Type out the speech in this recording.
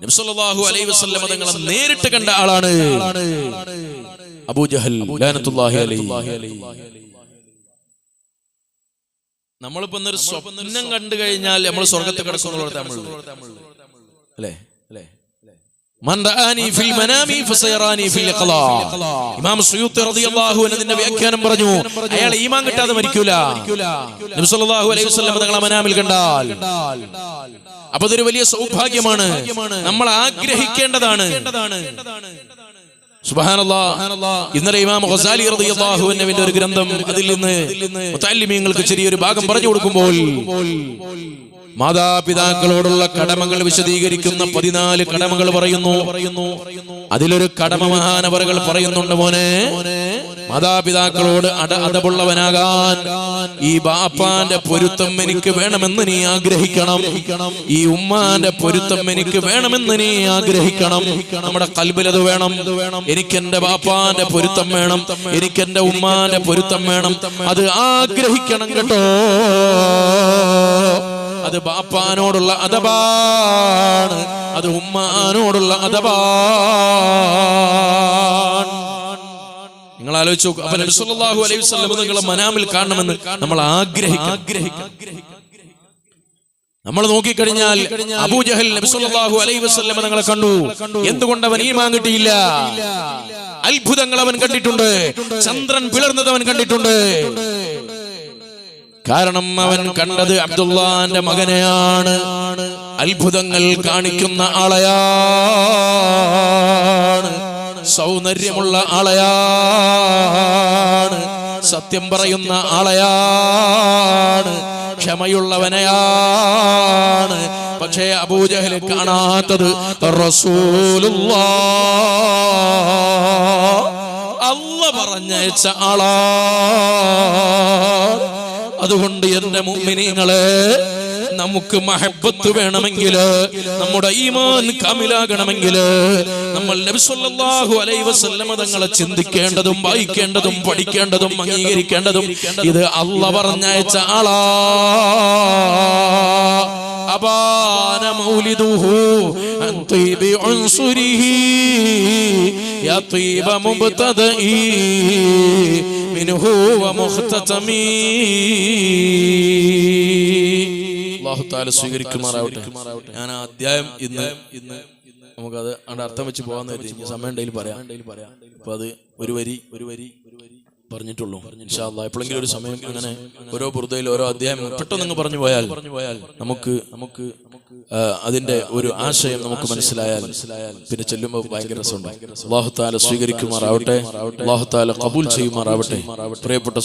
നബ്സല്ലാഹു അലൈ വസ്ലം തങ്ങളെ നേരിട്ട് കണ്ട ആളാണ് അബൂജഹൽ അലൈഹി. നമ്മളിപ്പോ ഇന്നൊരു സ്വപ്നം കണ്ടു കഴിഞ്ഞാൽ നമ്മൾ സ്വർഗത്തിൽ കിടക്കുന്നുള്ള നമ്മൾ അല്ലേ? അല്ലേ? ഇമാം സുയൂത്തി റളിയല്ലാഹു അൻഹുവിന്റെ വ്യാഖ്യാനം പറഞ്ഞു അയാൾ ഈമാൻ കിട്ടാതെ മരിക്കൂല. നബി സല്ലല്ലാഹു അലൈഹി വസല്ലം തങ്ങളെ മനാമിൽ കണ്ടാൽ. അപ്പൊ അതൊരു വലിയ സൗഭാഗ്യമാണ്. നമ്മൾ ആഗ്രഹിക്കേണ്ടതാണ്. ഇന്നലെ ഇമാം ഖസാലി റളിയല്ലാഹു അൻഹുവിന്റെ ഒരു ഗ്രന്ഥം അതിൽ നിന്ന് മുത്തല്ലിമീങ്ങൾക്ക് ചെറിയൊരു ഭാഗം പറഞ്ഞു കൊടുക്കുമ്പോൾ മാതാപിതാക്കളോടുള്ള കടമകൾ വിശദീകരിക്കുന്ന പതിനാല് കടമകൾ പറയുന്നു. അതിലൊരു കടമ മഹാനവറുകൾ പറയുന്നുണ്ട് മോനെ. മാതാപിതാക്കളോട് അട അതപുള്ളവനാകാൻ ഈ ബാപ്പാന്റെ പൊരുത്തം എനിക്ക് വേണമെന്ന് നീ ആഗ്രഹിക്കണം. ഈ ഉമ്മാന്റെ പൊരുത്തം എനിക്ക് വേണമെന്ന് നീ ആഗ്രഹിക്കണം. നമ്മുടെ കൽബിലത് വേണം. എനിക്ക് എന്റെ ബാപ്പാന്റെ പൊരുത്തം വേണം. എനിക്ക് എന്റെ ഉമ്മാന്റെ പൊരുത്തം വേണം. അത് ആഗ്രഹിക്കണം കേട്ടോ. അത് ബാപ്പാനോടുള്ള അതബാണ് അത് ഉമ്മാനോടുള്ള അതബാണ് നിങ്ങൾ ആലോചിച്ചു അപ്പൊ അലൈഹി വസല്ലം നിങ്ങളെ മനാമിൽ കാണണമെന്ന് നമ്മൾ ആഗ്രഹിക്കണം. നമ്മൾ നോക്കിക്കഴിഞ്ഞാൽ അബൂജഹൽ നബി സല്ലല്ലാഹു അലൈഹി വസല്ലം നിങ്ങളെ കണ്ടു. എന്തുകൊണ്ട് അവൻ ഈമാൻ കിട്ടിയില്ല? അത്ഭുതങ്ങൾ അവൻ കണ്ടിട്ടുണ്ട്. ചന്ദ്രൻ പിളർന്നത് അവൻ കണ്ടിട്ടുണ്ട്. കാരണം അവൻ കണ്ടത് അബ്ദുള്ളാന്റെ മകനെയാണ്. അത്ഭുതങ്ങൾ കാണിക്കുന്ന ആളയാണ്. സൗന്ദര്യമുള്ള ആളയാണ്. സത്യം പറയുന്ന ആളയാണ്. ക്ഷമയുള്ളവനെയാണ്. പക്ഷേ അബൂജഹൽ കാണാത്തത് റസൂലുള്ള. അല്ല പറഞ്ഞയച്ച ആളാണ് അതുകൊണ്ട് എന്റെ മുമ്മിനീങ്ങളെ നമുക്ക് മഹബത്ത് വേണമെങ്കിൽ നമ്മുടെ ഈമാൻ കാമിലാകണമെങ്കിൽ നമ്മൾ നബിസ്വല്ലാഹു അലൈ വസല്ലമ തങ്ങളെ ചിന്തിക്കേണ്ടതും വായിക്കേണ്ടതും പഠിക്കേണ്ടതും അംഗീകരിക്കേണ്ടതും ഇത് അല്ല പറഞ്ഞയച്ച ആളാ. അപാന മൗലിദുഹു അൻ തൈബി ഉൻസുരിഹി. يا طيب مبتدئي منه ومختتمي അള്ളാഹു താല സ്വീകരിക്കുമാറാവട്ടെ ഞാൻ ആ അധ്യായം ഇന്ന് ഇന്ന് നമുക്കത് അവിടെ അർത്ഥം വെച്ച് പോകാന്ന് കരുതി ഇനി സമയം ഉണ്ടെങ്കിൽ പറയാം അപ്പൊ അത് ഒരു വരി ഒരു വരി ഒരു വരി പറഞ്ഞിട്ടുള്ളൂ. ഇൻഷാല്ലാ എപ്പോഴെങ്കിലും ഒരു സമയം അങ്ങനെ ഓരോ ബുറുദയിൽ ഓരോ അധ്യായം പെട്ടെന്ന് അങ്ങ് പറഞ്ഞു പോയാൽ പറഞ്ഞു പോയാൽ നമുക്ക് നമുക്ക് അതിന്റെ ഒരു ആശയം നമുക്ക് മനസ്സിലായാൽ പിന്നെ ചെല്ലുമ്പോൾ ഭയങ്കര രസമുണ്ട്. അള്ളാഹു താല സ്വീകരിക്കുമാറാവട്ടെ. അള്ളാഹു താല കബൂൽ ചെയ്യുമാറാവട്ടെ. പ്രിയപ്പെട്ട